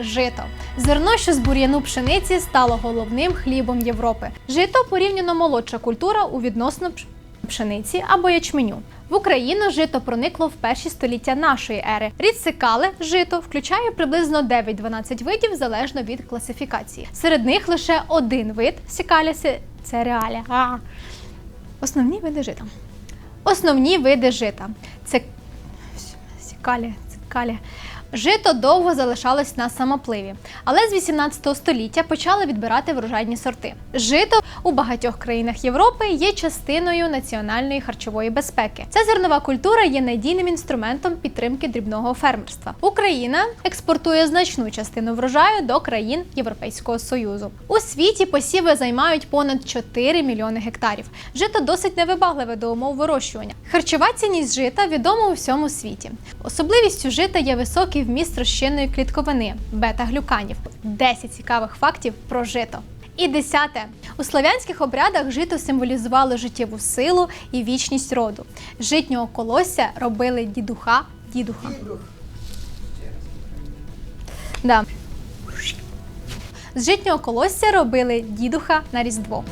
Жито зерно, що з бур'яну пшениці стало головним хлібом Європи. Жито порівняно молодша культура у відносно пшениці або ячменю. В Україну жито проникло в перші століття нашої ери. Рід сикале жито включає приблизно 9-12 видів залежно від класифікації. Серед них лише один вид сікаліси це реаля. А. Основні види жита. Основні види жита це Сікалі, цикалі. Жито довго залишалось на самопливі, але з 18 століття почали відбирати врожайні сорти. Жито у багатьох країнах Європи є частиною національної харчової безпеки. Ця зернова культура є надійним інструментом підтримки дрібного фермерства. Україна експортує значну частину врожаю до країн Європейського союзу. У світі посіви займають понад 4 мільйони гектарів. Жито досить невибагливе до умов вирощування. Харчова цінність жита відома у всьому світі. Особливістю жита є високий вміст розчинної клітковини бета-глюканів. 10 цікавих фактів про жито. І десяте у слов'янських обрядах жито символізувало життєву силу і вічність роду. Житнього колосся робили дідуха, дідуха. Да. З житнього колосся робили дідуха на різдво.